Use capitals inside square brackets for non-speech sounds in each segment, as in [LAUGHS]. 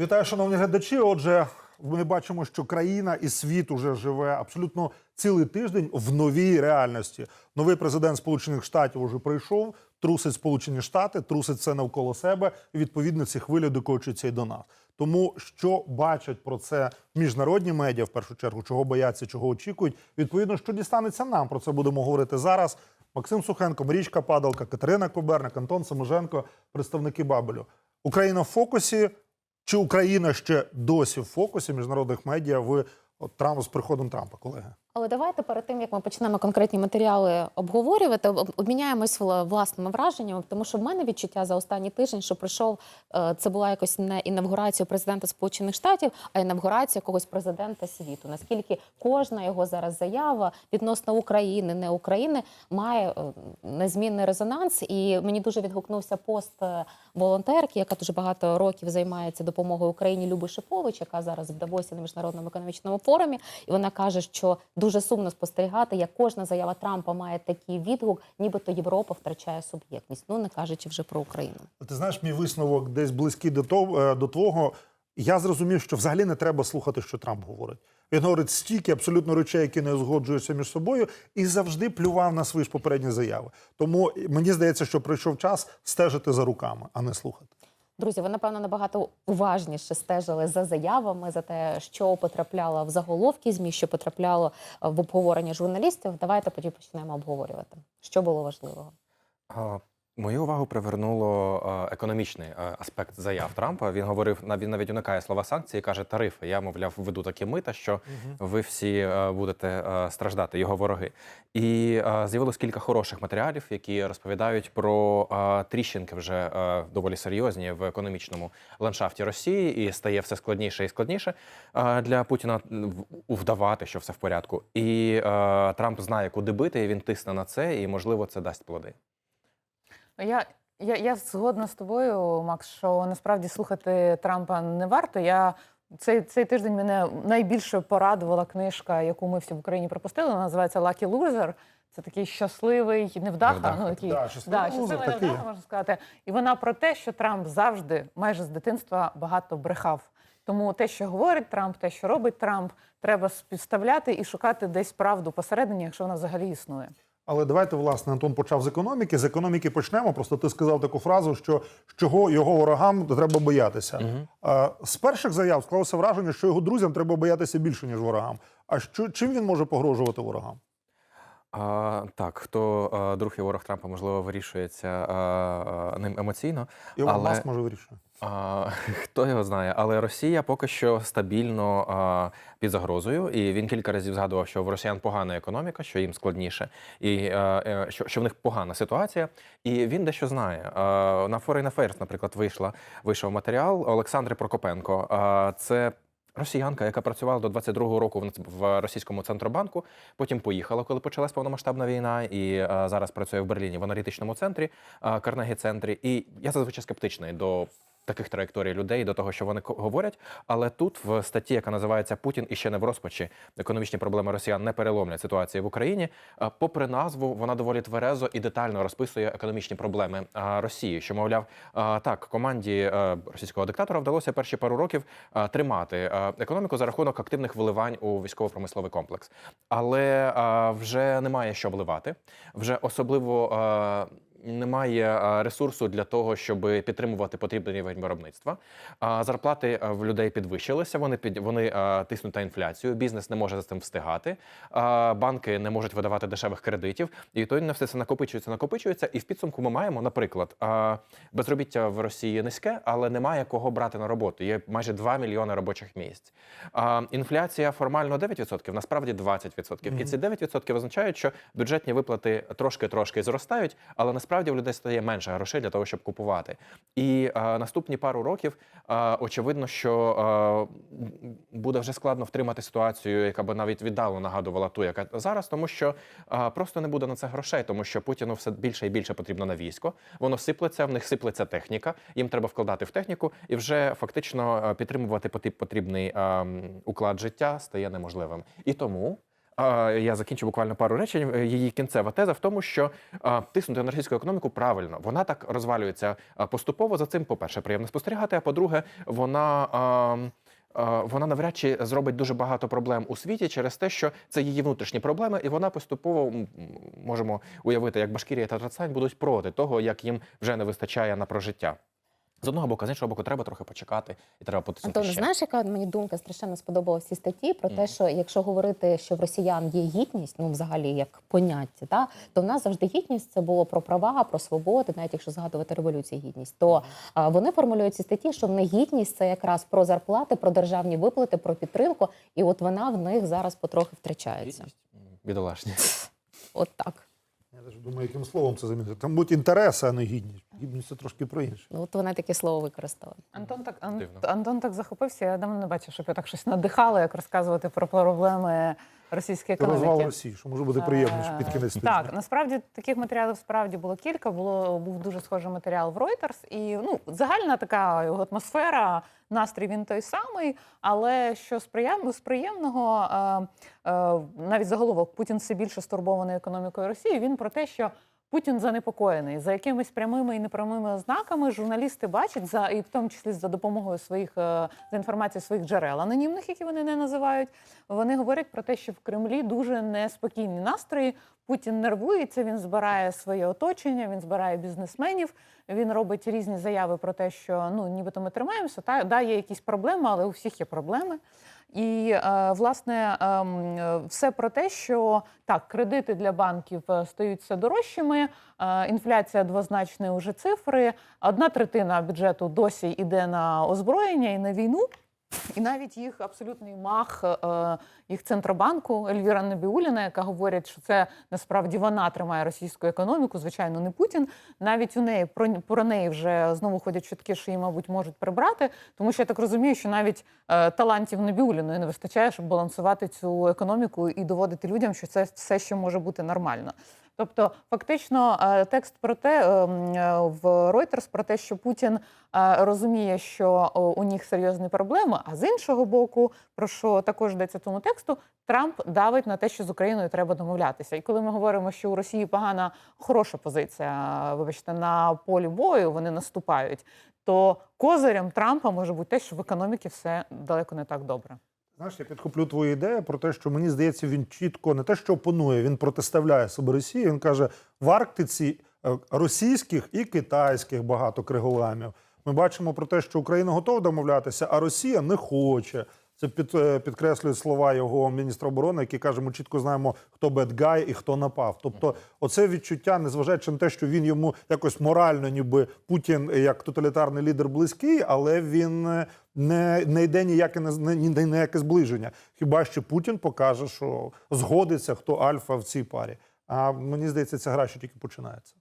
Вітаю, шановні глядачі. Отже, ми бачимо, що країна і світ уже живе абсолютно цілий тиждень в новій реальності. Новий президент Сполучених Штатів уже прийшов, трусить Сполучені Штати, трусить це навколо себе. І відповідно ці хвилі докочуються і до нас. Тому що бачать про це міжнародні медіа, в першу чергу, чого бояться, чого очікують. Відповідно, що дістанеться нам. Про це будемо говорити зараз. Максим Сухенко, Марічка Падалка, Катерина Коберник, Антон Саможенко, представники Бабелю. Україна в фокусі. Чи Україна ще досі в фокусі міжнародних медіа в от, Трамп з приходом Трампа, колеги? Але давайте перед тим як ми почнемо конкретні матеріали обговорювати, обміняємось вла- власними враженнями, тому що в мене відчуття за останній тиждень, що прийшов е, це була якось не інавгурація президента Сполучених Штатів, а інавгурація когось президента світу. Наскільки кожна його зараз заява відносно України, не України, має е, незмінний резонанс. І мені дуже відгукнувся пост е, волонтерки, яка дуже багато років займається допомогою Україні Люби Шипович, яка зараз в Давосі на міжнародному економічному форумі. І вона каже, що дуже сумно спостерігати, як кожна заява Трампа має такий відгук, нібито Європа втрачає суб'єктність. Ну не кажучи вже про Україну. Ти знаєш, мій висновок десь близький до того е, до твого. Я зрозумів, що взагалі не треба слухати, що Трамп говорить. Він говорить стільки абсолютно речей, які не узгоджуються між собою, і завжди плював на свої ж попередні заяви. Тому мені здається, що прийшов час стежити за руками, а не слухати. Друзі, ви напевно набагато уважніше стежили за заявами, за те, що потрапляло в заголовки змі, що потрапляло е, в обговорення журналістів. Давайте тоді почнемо обговорювати, що було важливого. Мою увагу привернуло економічний аспект заяв Трампа. Він говорив він навіть уникає слова санкції, каже тарифи. Я мовляв, введу такі мита, що ви всі е, будете е, страждати, його вороги. І е, з'явилось кілька хороших матеріалів, які розповідають про е, тріщинки вже е, доволі серйозні в економічному ландшафті Росії, і стає все складніше і складніше е, для Путіна вдавати, що все в порядку. І е, Трамп знає, куди бити, і він тисне на це, і можливо це дасть плоди. Я, я, я згодна з тобою, Макс, що насправді слухати Трампа не варто. Я цей, цей тиждень мене найбільше порадувала книжка, яку ми всі в Україні пропустили. Вона називається Lucky Loser. Це такий щасливий невдаха. Невдаха. Ну, такий, Да, щасливий лузер, щасливий невдаха, можна сказати. І вона про те, що Трамп завжди, майже з дитинства, багато брехав. Тому те, що говорить Трамп, те, що робить Трамп, треба співставляти і шукати десь правду посередині, якщо вона взагалі існує. Але давайте, власне, Антон почав з економіки. З економіки почнемо. Просто ти сказав таку фразу, що з чого його ворогам треба боятися. А, з перших заяв склалося враження, що його друзям треба боятися більше, ніж ворогам. А що чим він може погрожувати ворогам? А, так, хто а, друг і ворог Трампа, можливо, вирішується а, а, ним емоційно. Ілон але, Маск може вирішує. А, [LAUGHS] хто його знає, але Росія поки що стабільно а, під загрозою, і він кілька разів згадував, що в росіян погана економіка, що їм складніше, і а, е, що, що в них погана ситуація. І він дещо знає. А, на Foreign Affairs, наприклад, вийшла вийшов матеріал Олександри Прокопенко. А, це Росіянка, яка працювала до 22-го року в російському центробанку, потім поїхала, коли почалась повномасштабна війна, і е, зараз працює в Берліні в аналітичному центрі, е, Карнегі центрі. І я зазвичай скептичний до таких траєкторій людей, до того, що вони говорять. Але тут в статті, яка називається Путін і ще не в розпачі, економічні проблеми росіян не переломлять ситуації в Україні. е, Попри назву, вона доволі тверезо і детально розписує економічні проблеми е, Росії. Що мовляв, е, так команді російського диктатора вдалося перші пару років тримати економіку за рахунок активних виливань у військово-промисловий комплекс, але вже немає що вливати. Вже особливо. Немає е, ресурсу для того, щоб підтримувати потрібний рівень виробництва. Зарплати е, в людей підвищилися. Вони під вони е, тиснуть на інфляцію. Бізнес не може за цим встигати. Банки не можуть видавати дешевих кредитів. І то все це накопичується, накопичується. І в підсумку ми маємо, наприклад, безробіття в Росії низьке, але немає кого брати на роботу. Є майже 2 мільйони робочих місць. Інфляція формально 9%, насправді 20%. І ці 9% означають, що бюджетні виплати трошки-трошки зростають, але насправді в людей стає менше грошей для того, щоб купувати. І е, наступні пару років е, очевидно, що е, буде вже складно втримати ситуацію, яка би навіть віддало нагадувала ту, яка зараз, тому що е, просто не буде на це грошей, тому що Путіну все більше і більше потрібно на військо. Воно сиплеться, в них сиплеться техніка. Їм треба вкладати в техніку, і вже фактично е, підтримувати потрібний е, уклад життя стає неможливим. І тому. Я закінчу буквально пару речень. Е, Її кінцева теза в тому, що тиснути на російську економіку правильно. Вона так розвалюється поступово. За цим, по-перше, приємно спостерігати. А по-друге, вона. Вона навряд чи зробить дуже багато проблем у світі через те, що це її внутрішні проблеми, і вона поступово можемо уявити, як Башкірія та Татарстан будуть проти того, як їм вже не вистачає на прожиття. З одного боку, з іншого боку, треба трохи почекати і треба потиснути Антон, ще. знаєш, яка мені думка страшенно сподобалася цій статті про те, що якщо говорити, що в росіян є гідність, ну взагалі як поняття, та то в нас завжди гідність це було про права, про свободи, навіть якщо згадувати революцію гідність, то а, вони формулюють ці статті, що в них гідність це якраз про зарплати, про державні виплати, про підтримку, і от вона в них зараз потрохи втрачається. Бідолашні. От так. Я теж думаю, яким словом це замінити. Там будуть інтереси, а не гідність. Гідність це трошки про інше. Ну от вони таке слово використали. Антон так Ан- Антон так захопився. Я давно не бачив, щоб я так щось надихала, як розказувати про проблеми російської економіки. розвал. Росії, що може бути приємніше під кінець Е, тижня. Так, насправді таких матеріалів справді було кілька. Було був дуже схожий матеріал в Reuters. І ну загальна така його атмосфера, настрій він той самий. Але що з приємного, е, е, навіть заголовок Путін все більше стурбований економікою Росії. Він про те, що Путін занепокоєний за якимись прямими і непрямими ознаками. Журналісти бачать за і в тому числі за допомогою своїх е, за інформацією своїх джерел анонімних, які вони не називають. Вони говорять про те, що в Кремлі дуже неспокійні настрої. Путін нервується, він збирає своє оточення, він збирає бізнесменів. Він робить різні заяви про те, що ну нібито ми тримаємося. Та да, є якісь проблеми, але у всіх є проблеми. І е, власне ем, все про те, що так, кредити для банків е, стають все дорожчими. е, Інфляція двозначні уже цифри. Одна третина бюджету досі йде на озброєння і на війну. І навіть їх абсолютний мах е, їх центробанку Ельвіра Набіуліна, яка говорить, що це насправді вона тримає російську економіку, звичайно, не Путін. Навіть у неї про, про неї вже знову ходять чутки, що її, мабуть, можуть прибрати. Тому що я так розумію, що навіть е, талантів Набіуліної не вистачає, щоб балансувати цю економіку і доводити людям, що це все ще може бути нормально. Тобто, фактично, е, текст про те е, м, е, в Reuters про те, що Путін е, розуміє, що у них серйозні проблеми. А з іншого боку, про що також йдеться в тому тексту, Трамп давить на те, що з Україною треба домовлятися. І коли ми говоримо, що у Росії погана хороша позиція, вибачте, на полі бою вони наступають, то козирем Трампа може бути те, що в економіці все далеко не так добре. Знаєш, я підхоплю твою ідею про те, що мені здається, він чітко не те, що опонує, він протиставляє себе Росії. Він каже: в Арктиці е, російських і китайських багато криголамів. Ми бачимо про те, що Україна готова домовлятися, а Росія не хоче. Це під, е, підкреслюють слова його міністра оборони, який каже, ми чітко знаємо, хто бедгай і хто напав. Тобто, оце відчуття, незважаючи на те, що він йому якось морально, ніби Путін як тоталітарний лідер близький, але він е, не, не йде ніяке не, не, ні- ніяке зближення. Хіба що Путін покаже, що згодиться, хто альфа в цій парі. А мені здається, ця гра ще тільки починається.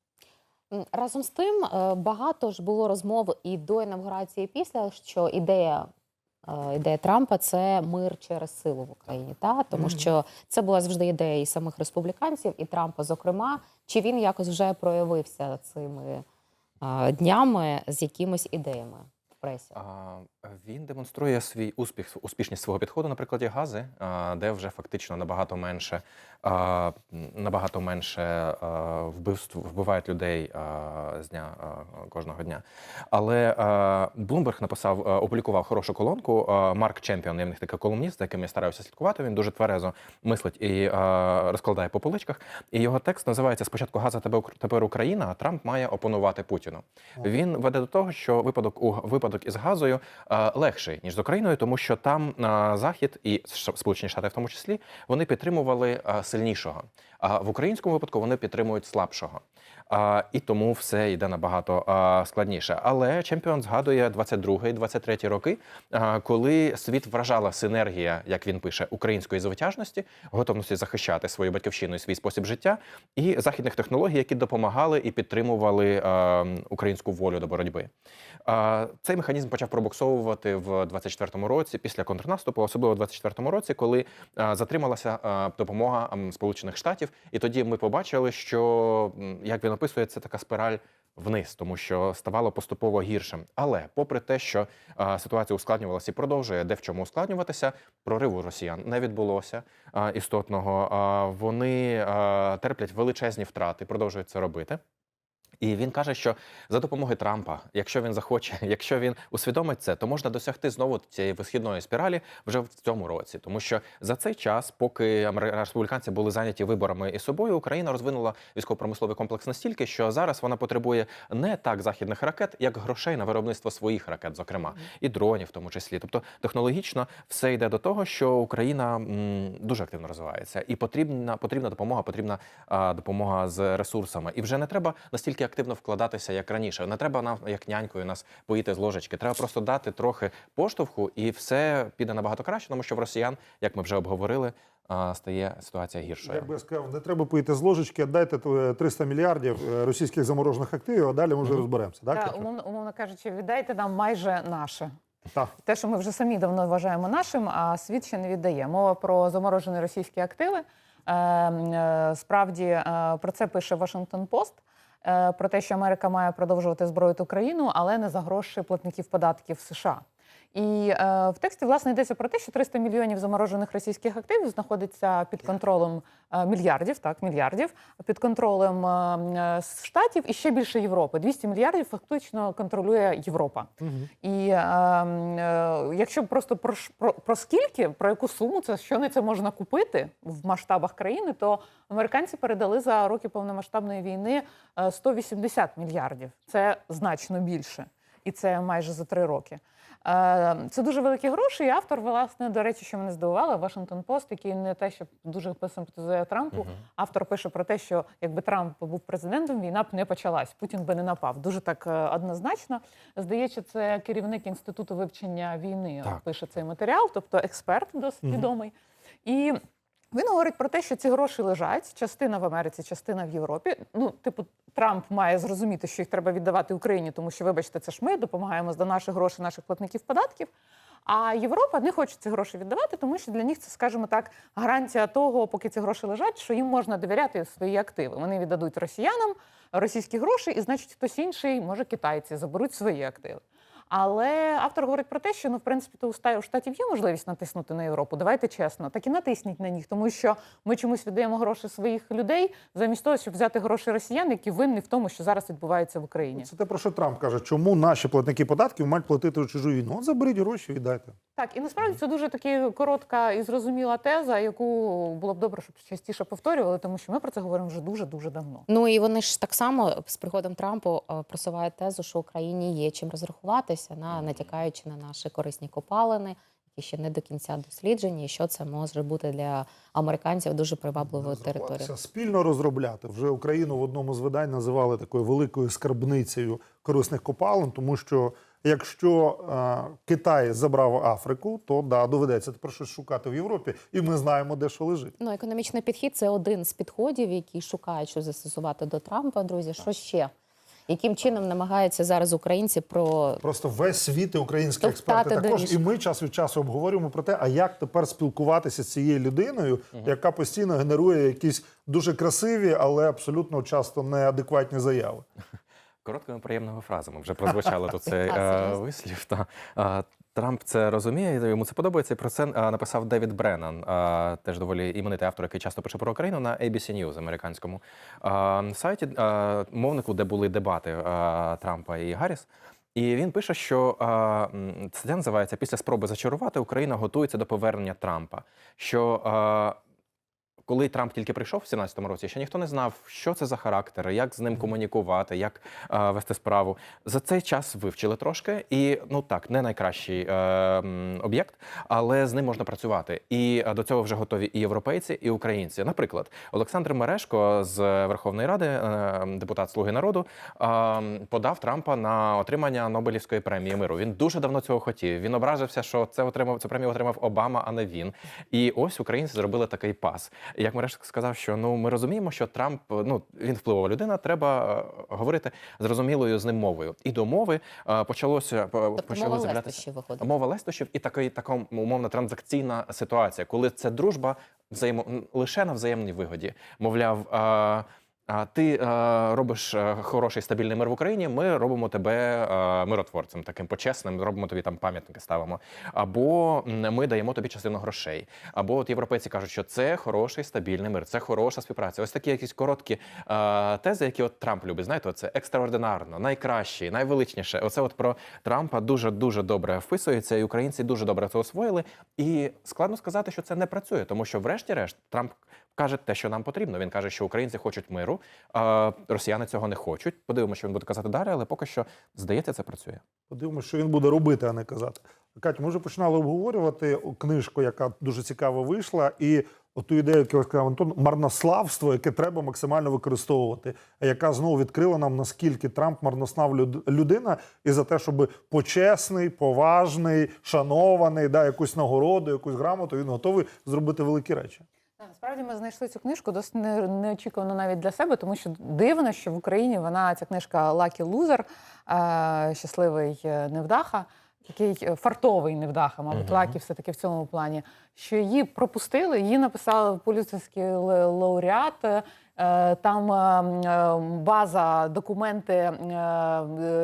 Разом з тим, е, багато ж було розмов і до інавгурації, і після що ідея. е, Ідея Трампа це мир через силу в Україні, та? Тому що це була завжди ідея і самих республіканців, і Трампа, зокрема, чи він якось вже проявився цими е, днями з якимись ідеями пресі? А, Він демонструє свій успіх, успішність свого підходу на прикладі гази, а, де вже фактично набагато менше, а, набагато менше а, вбивств вбивають людей а, з дня а, кожного дня. Але Блумберг написав, а, опублікував хорошу колонку. а, Марк Чемпіон, є в них такий колумніст, за яким я стараюся слідкувати. Він дуже тверезо мислить і а, розкладає по поличках. І його текст називається Спочатку Газа, тебе тепер Україна. А Трамп має опонувати Путіну. Він веде до того, що випадок у випадок із газою е, легший ніж з Україною, тому що там е, Захід і Сполучені Штати, в тому числі, вони підтримували е, сильнішого. А в українському випадку вони підтримують слабшого. І тому все йде набагато складніше. Але чемпіон згадує 22-23 роки, коли світ вражала синергія, як він пише, української звитяжності, готовності захищати свою батьківщину і свій спосіб життя, і західних технологій, які допомагали і підтримували українську волю до боротьби. Цей механізм почав пробуксовувати в 24-му році після контрнаступу, особливо в 24-му році, коли затрималася допомога Сполучених Штатів. І тоді ми побачили, що як він описує, це така спираль вниз, тому що ставало поступово гіршим. Але попри те, що а, ситуація ускладнювалася і продовжує де в чому ускладнюватися, прориву росіян не відбулося а, істотного. А, вони а, терплять величезні втрати, продовжують це робити. І він каже, що за допомогою Трампа, якщо він захоче, [LAUGHS] якщо він усвідомить це, то можна досягти знову цієї висхідної спіралі вже в цьому році. Тому що за цей час, поки республіканці були зайняті виборами і собою, Україна розвинула військово-промисловий комплекс настільки, що зараз вона потребує не так західних ракет, як грошей на виробництво своїх ракет, зокрема, і дронів, в тому числі. Тобто технологічно все йде до того, що Україна м, дуже активно розвивається, і потрібна потрібна допомога, потрібна а, допомога з ресурсами. І вже не треба настільки активно вкладатися, як раніше. Не треба нам, як нянькою, нас поїти з ложечки. Треба просто дати трохи поштовху, і все піде набагато краще, тому що в росіян, як ми вже обговорили, стає ситуація гіршою. Як би я сказав, не треба пити з ложечки, дайте 300 мільярдів е, російських заморожених активів, а далі ми вже розберемося. Так, Та, Катю? умовно, умовно кажучи, віддайте нам майже наше. Так. Те, що ми вже самі давно вважаємо нашим, а світ ще не віддає. Мова про заморожені російські активи. Е, е, Справді е, про це пише Вашингтон Пост. Е, Про те, що Америка має продовжувати зброїти Україну, але не за гроші платників податків США. І е, в тексті власне йдеться про те, що 300 мільйонів заморожених російських активів знаходиться під контролем е, мільярдів, так мільярдів під контролем е, е, штатів і ще більше Європи. 200 мільярдів фактично контролює Європа. І е, е, якщо просто про, про, про скільки, про яку суму це що не це можна купити в масштабах країни, то американці передали за роки повномасштабної війни е, 180 мільярдів. Це значно більше, і це майже за три роки. Е, Це дуже великі гроші. І автор, власне, до речі, що мене здивувало, Вашингтон Пост, який не те, що дуже симпатизує Трампу. Автор пише про те, що якби Трамп був президентом, війна б не почалась, Путін би не напав. Дуже так е, однозначно. Здається, це керівник інституту вивчення війни Так. пише цей матеріал, тобто експерт досить відомий. І він говорить про те, що ці гроші лежать, частина в Америці, частина в Європі. Ну, типу, Трамп має зрозуміти, що їх треба віддавати Україні, тому що, вибачте, це ж ми допомагаємо за наші гроші наших платників податків. А Європа не хоче ці гроші віддавати, тому що для них це, скажімо так, гарантія того, поки ці гроші лежать, що їм можна довіряти свої активи. Вони віддадуть росіянам російські гроші, і значить хтось інший, може китайці, заберуть свої активи. Але автор говорить про те, що ну в принципі то у штатів є можливість натиснути на Європу. Давайте чесно, так і натисніть на них, тому що ми чомусь віддаємо гроші своїх людей замість того, щоб взяти гроші росіян, які винні в тому, що зараз відбувається в Україні. Це те, про що Трамп каже, чому наші платники податків мають платити чужу війну. От заберіть гроші, віддайте. Так, і насправді це дуже таки коротка і зрозуміла теза, яку було б добре, щоб частіше повторювали, тому що ми про це говоримо вже дуже дуже давно. Ну і вони ж так само з приходом Трампу е, просувають тезу, що Україні є чим розрахуватися, на натякаючи на наші корисні копалини, які ще не до кінця досліджені, і що це може бути для американців дуже привабливою територією. Спільно розробляти. Вже Україну в одному з видань називали такою великою скарбницею корисних копалин, тому що якщо е, Китай забрав Африку, то да, доведеться тепер щось шукати в Європі, і ми знаємо, де що лежить. Ну, економічний підхід це один з підходів, які шукають, що застосувати до Трампа. Друзі, що ще? Яким чином намагаються зараз українці про Просто весь світ і українські експерти також. І ми час від часу обговорюємо про те, а як тепер спілкуватися з цією людиною, яка постійно генерує якісь дуже красиві, але абсолютно часто неадекватні заяви. [LAUGHS] Короткими приємними фразами вже [LAUGHS] прозвучало тут цей А, е, вислів. Та. Трамп це розуміє, йому це подобається. І про це написав Девід Бреннан, теж доволі іменитий автор, який часто пише про Україну на ABC News, американському сайті, мовнику, де були дебати Трампа і Гарріс. І він пише, що е, м, називається Після спроби зачарувати Україна готується до повернення Трампа. Що коли Трамп тільки прийшов в 17-му році, ще ніхто не знав, що це за характер, як з ним комунікувати, як е, вести справу. За цей час вивчили трошки, і ну так, не найкращий е, об'єкт, але з ним можна працювати. І е, до цього вже готові і європейці, і українці. Наприклад, Олександр Мерешко з Верховної Ради, е, депутат Слуги народу, е, подав Трампа на отримання Нобелівської премії миру. Він дуже давно цього хотів. Він ображився, що це отримав цю премію отримав Обама, а не він. І ось українці зробили такий пас. Як Мереш сказав, що ну ми розуміємо, що Трамп ну він впливова людина, треба е, говорити зрозумілою з ним мовою. І до мови е, почалося по- тобто почало мова з'являтися лестощів виходить. мова лестощів і такий така умовна транзакційна ситуація, коли це дружба взаємо лише на взаємній вигоді. Мовляв, е, ти е, робиш е, хороший стабільний мир в Україні, ми робимо тебе е, миротворцем, таким почесним, робимо тобі там пам'ятники ставимо. Або ми даємо тобі частину грошей. Або от європейці кажуть, що це хороший стабільний мир, це хороша співпраця. Ось такі якісь короткі тези, які от Трамп любить. Знаєте, це екстраординарно, найкраще, найвеличніше. Оце от про Трампа дуже дуже добре вписується, і українці дуже добре це освоїли. І складно сказати, що це не працює, тому що, врешті-решт, Трамп каже те, що нам потрібно. Він каже, що українці хочуть миру, а росіяни цього не хочуть. Подивимося, що він буде казати далі, але поки що здається, це працює. Подивимося, що він буде робити, а не казати. Катя, ми вже починали обговорювати книжку, яка дуже цікаво вийшла, і оту ідею, яку сказав Антон, марнославство, яке треба максимально використовувати, яка знову відкрила нам, наскільки Трамп марнослав люд- людина, і за те, щоб почесний, поважний, шанований, да, якусь нагороду, якусь грамоту, він готовий зробити великі речі. Насправді ми знайшли цю книжку досить неочікувано навіть для себе, тому що дивно, що в Україні вона ця книжка Лакі е, щасливий е, невдаха, такий е, фартовий невдаха, мабуть, Лакі все-таки в цьому плані. Що її пропустили, її написали поліцейський лауреат. Е, Там е, е, база, документи,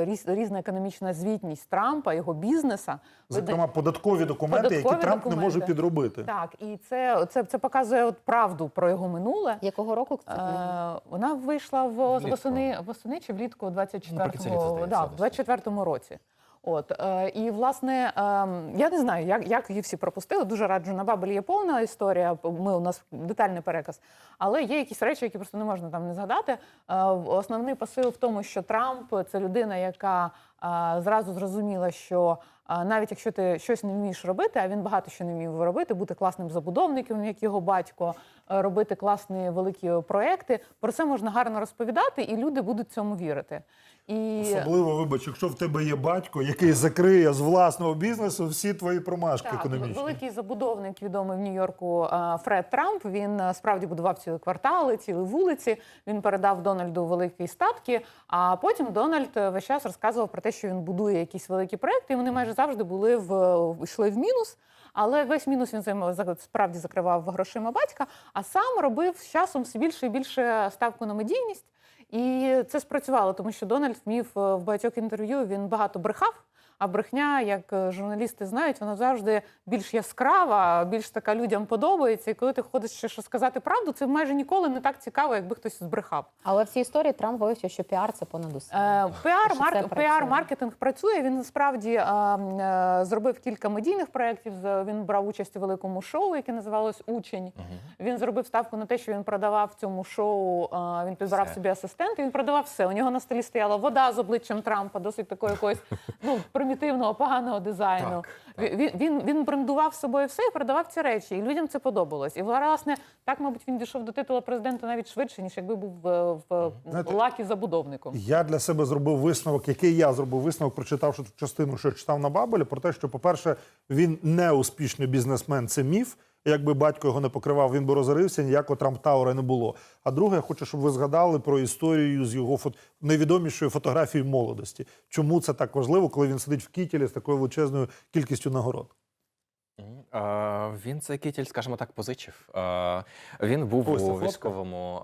різ- різна економічна звітність Трампа, його бізнеса. Зокрема, податкові документи, Податкові які Трамп не може підробити. Так, і це, це, це показує от правду про його минуле. Якого року ця книга? Е, вона вийшла в восени, восени чи влітку Наприкінці літа, 24-го здається, да, в 24-му році. От е, і власне ем, я не знаю, як, як її всі пропустили. Дуже раджу на Бабелі є повна історія. Ми у нас детальний переказ, але є якісь речі, які просто не можна там не згадати. Е, основний посил в тому, що Трамп це людина, яка е, зразу зрозуміла, що навіть якщо ти щось не вмієш робити, а він багато що не вмів робити, бути класним забудовником, як його батько, е, робити класні великі проекти. Про це можна гарно розповідати, і люди будуть цьому вірити. І Особливо, вибач, якщо в тебе є батько, який закриє з власного бізнесу всі твої промашки так, економічні. великий забудовник, відомий в Нью-Йорку е, Фред Трамп. Він е, справді будував цілі квартали, цілі вулиці. Він передав Дональду великі статки. А потім Дональд весь час розказував про те, що він будує якісь великі проекти. І вони майже завжди були в йшли в мінус. Але весь мінус він справді закривав грошима батька, а сам робив з часом все більше і більше ставку на медійність. І це спрацювало, тому що Дональд вмів е, в багатьох інтерв'ю він багато брехав. А брехня, як е, журналісти знають, вона завжди більш яскрава, більш така людям подобається. І коли ти ходиш ще що сказати правду, це майже ніколи не так цікаво, якби хтось збрехав. Але в цій історії Трамп вивчив, що піар це понад усе. Е, Піар, марк, піар маркетинг працює. Він насправді е, е, зробив кілька медійних проєктів. Він брав участь у великому шоу, яке називалось Учень. Він зробив ставку на те, що він продавав цьому шоу. е, Він підбирав собі асистента. Він продавав все. У нього на столі стояла вода з обличчям Трампа, досить такого якогось ну примітивного, поганого дизайну. Так, Він, він він брендував собою все і продавав ці речі, і людям це подобалось. І власне так, мабуть, він дійшов до титула президента навіть швидше, ніж якби був в, в Знаєте, лакі забудовником. Я для себе зробив висновок, який я зробив висновок, прочитавши ту частину, що читав на Бабелі, про те, що, по-перше, він не успішний бізнесмен, це міф. Якби батько його не покривав, він би розорився, ніякого Трамп Таура не було. А друге, я хочу, щоб ви згадали про історію з його фот... найвідомішою фотографією молодості. Чому це так важливо, коли він сидить в кітілі з такою величезною кількістю нагород? Він цей кітель, скажімо так, позичив. Він був Ось у військовому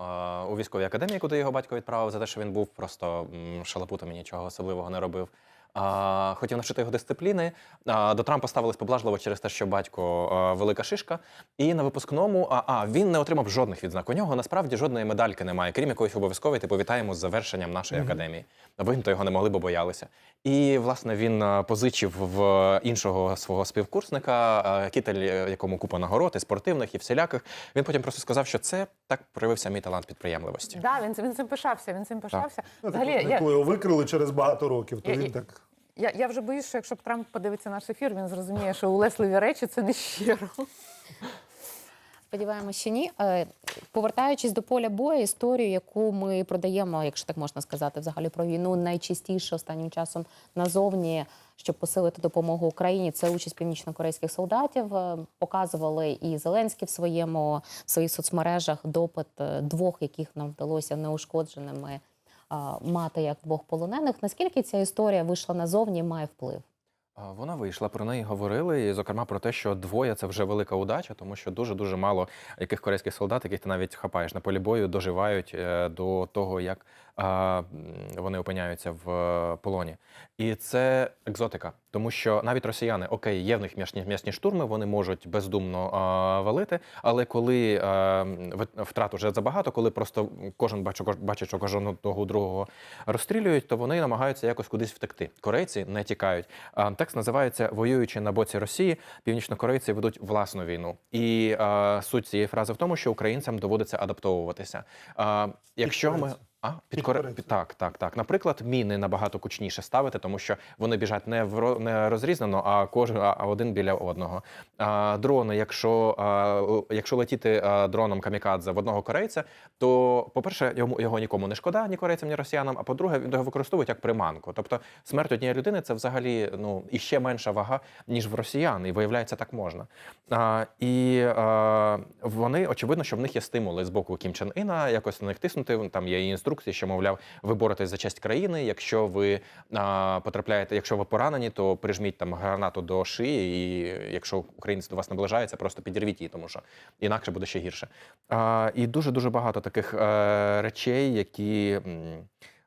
у військовій академії, куди його батько відправив за те, що він був просто шалапутом і нічого особливого не робив. А, хотів навчити його дисципліни. А, до Трампа ставились поблажливо через те, що батько а, велика шишка. І на випускному а, а він не отримав жодних відзнак. У нього насправді жодної медальки немає, крім якоїсь обов'язкової, типу вітаємо з завершенням нашої академії. Бо він то його не могли, бо боялися. І власне він позичив в іншого свого співкурсника кітель, е, якому купа нагород і спортивних і всіляких. Він потім просто сказав, що це так проявився мій талант підприємливості. Да, він, він цим пишався. Він цим пишався. Ну, Взагалі, так, я, коли його викрили через багато років, то Я- він так. я, я вже боюсь, що якщо б Трамп подивиться наш ефір, він зрозуміє, що улесливі речі це не щиро. Сподіваємося, що ні. Е, Повертаючись до поля бою, історію, яку ми продаємо, якщо так можна сказати, взагалі про війну найчастіше останнім часом назовні, щоб посилити допомогу Україні, це участь північно-корейських солдатів. Е, Показували і Зеленський в своєму в своїх соцмережах допит е, двох, яких нам вдалося неушкодженими мати як двох полонених. Наскільки ця історія вийшла назовні, має вплив? Вона вийшла, про неї говорили, і зокрема про те, що двоє це вже велика удача, тому що дуже дуже мало яких корейських солдат, яких ти навіть хапаєш на полі бою, доживають е, до того, як вони опиняються в е, полоні. І це екзотика, тому що навіть росіяни, окей, є в них м'ясні, м'ясні штурми, вони можуть бездумно валити, але коли а, втрат уже забагато, коли просто кожен бачить, що кожного другого розстрілюють, то вони намагаються якось кудись втекти. Корейці не тікають. Текст називається Воюючи на боці Росії, північнокорейці ведуть власну війну. І а, суть цієї фрази в тому, що українцям доводиться адаптовуватися. Якщо ми. А підкоре... Підкорейцям. так, так, так. Наприклад, міни набагато кучніше ставити, тому що вони біжать не в ро- не розрізнено, а кожен а а один біля одного. А, дрони, якщо а, л- якщо летіти а, дроном камікадзе в одного корейця, то по-перше, йому його нікому не шкода, ні корейцям, ні росіянам. А по-друге, він його використовують як приманку. Тобто смерть однієї людини це взагалі ну іще менша вага ніж в росіян, і виявляється, так можна. А, і а, вони очевидно, що в них є стимули з боку Кім Чен Іна, якось на них тиснути. Там є і інструкції, що мовляв, ви боретесь за честь країни. Якщо ви а, потрапляєте, якщо ви поранені, то прижміть там гранату до шиї, і якщо українець до вас наближається, просто підірвіть її, тому що інакше буде ще гірше. А, і дуже дуже багато таких а, речей, які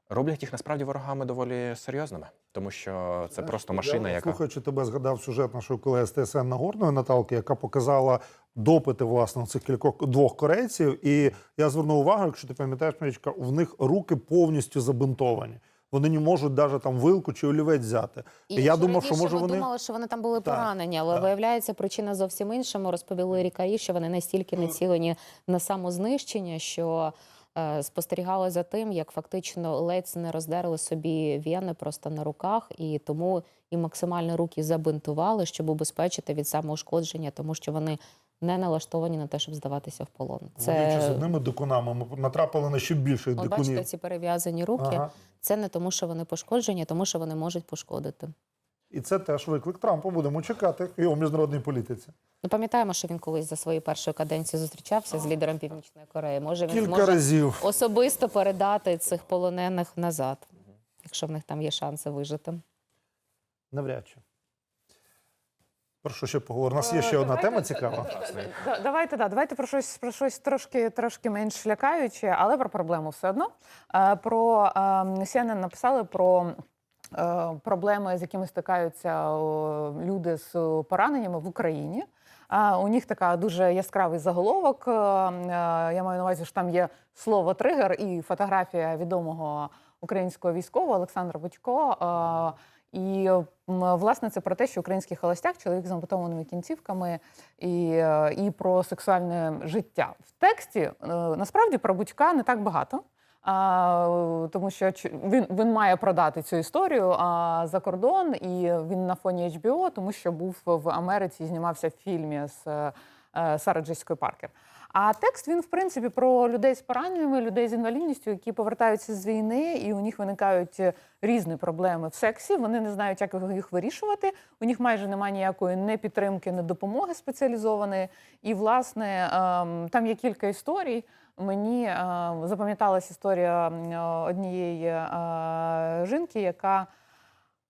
роблять їх насправді ворогами доволі серйозними, тому що це Знаєш, просто я, машина, яка слухаючи тебе, згадав сюжет нашої колеги з ТСН Нагорної Наталки, яка показала допити власне цих кількох двох корейців. І я звернув увагу, якщо ти пам'ятаєш, Марічка, в них руки повністю забинтовані. Вони не можуть навіть там вилку чи олівець взяти. І, я думав, що може вони думали, що вони там були Так, поранені, але так. виявляється, причина зовсім іншому. Розповіли лікарі, що вони настільки Ну, націлені на самознищення, що е, спостерігали за тим, як фактично ледь не роздерли собі вени просто на руках, і тому і максимально руки забинтували, щоб убезпечити від самоушкодження, тому що вони не налаштовані на те, щоб здаватися в полон. Водячи з одними дикунами, ми натрапили на ще більших От бачите дикунів. ці перев'язані руки. Ага. Це не тому, що вони пошкоджені, а тому що вони можуть пошкодити. І це теж виклик Трампа. Будемо чекати в його міжнародній політиці. Ну, пам'ятаємо, що він колись за свою першу каденцію зустрічався з лідером Північної Кореї. Може, він Кілька зможе разів. особисто передати цих полонених назад, якщо в них там є шанси вижити. Навряд чи. Про що ще поговоримо? У нас є ще Е, одна давайте- тема цікава. [LAUGHS] Да- Давайте, да, давайте про щось про щось трошки трошки менш лякаюче, але про проблему все одно. Е, Про е, CNN написали про. Е, Проблеми, з якими стикаються люди з пораненнями в Україні. У них така дуже яскравий заголовок. Е, е, Я маю на увазі, що там є слово тригер і фотографія відомого українського військового Олександра Будько. Е, І власне це про те, що український холостяк, чоловік з ампутованими кінцівками, і, е, і про сексуальне життя в тексті е, насправді про Будька не так багато. А, тому що він, він має продати цю історію а, за кордон, і він на фоні HBO, тому що був в Америці і знімався в фільмі з е, Сара Джеською Паркер. А текст він, в принципі, про людей з пораненнями, людей з інвалідністю, які повертаються з війни, і у них виникають е, різні проблеми в сексі. Вони не знають, як їх вирішувати. У них майже немає ніякої не підтримки, не допомоги спеціалізованої. І, власне, ем, там є кілька історій. Мені е, запам'яталась історія однієї е, жінки, яка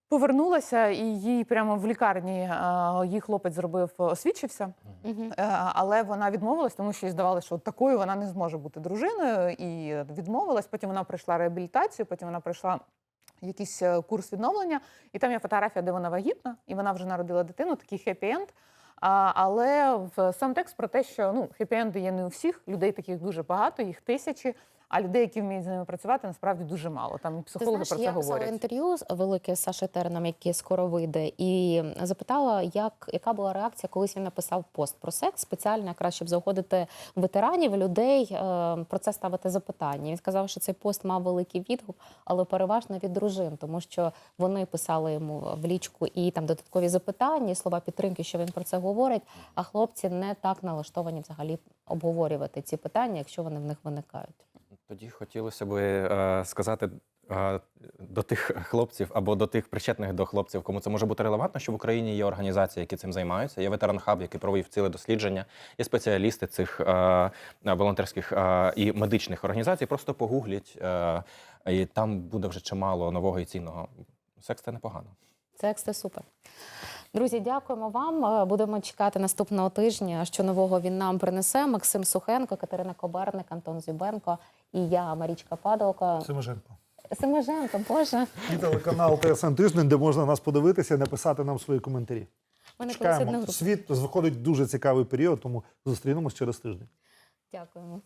повернулася, і їй прямо в лікарні е, її хлопець зробив, освідчився. Е, Але вона відмовилась, тому що їй здавалося, що такою вона не зможе бути дружиною, і відмовилась. Потім вона пройшла реабілітацію, потім вона пройшла якийсь е, курс відновлення, і там є фотографія, де вона вагітна, і вона вже народила дитину, такий хеппі-енд. Але в сам текст про те, що ну хеппі-енди є не у всіх, людей таких дуже багато, їх тисячі. А людей, які вміють з ними працювати, насправді дуже мало. Там психологи Ти знаєш, про це я писала говорять. інтерв'ю з велике з Сашою Тереном, яке скоро вийде, і запитала, як, яка була реакція, колись він написав пост про секс, спеціально якраз, щоб заходити ветеранів, людей, е, про це ставити запитання. Він сказав, що цей пост мав великий відгук, але переважно від дружин, тому що вони писали йому в лічку і там додаткові запитання, і слова підтримки, що він про це говорить. А хлопці не так налаштовані взагалі обговорювати ці питання, якщо вони в них виникають. Тоді хотілося би е, сказати е, до тих хлопців або до тих причетних до хлопців, кому це може бути релевантно, що в Україні є організації, які цим займаються. Є ветеран хаб, який провів ціле дослідження. Є спеціалісти цих е, волонтерських е, і медичних організацій. Просто погугліть, е, і там буде вже чимало нового і цінного. Секс це непогано. Тексти супер. Друзі, дякуємо вам. Е, Будемо чекати наступного тижня, що нового він нам принесе. Максим Сухенко, Катерина Коберник, Антон Зюбенко і я, Марічка Падалка. Семеженко. Семеженко, Боже. І телеканал ТСН Тиждень, де можна нас подивитися і написати нам свої коментарі. Мене Чекаємо. Світ виходить дуже цікавий період, тому зустрінемось через тиждень. Дякуємо.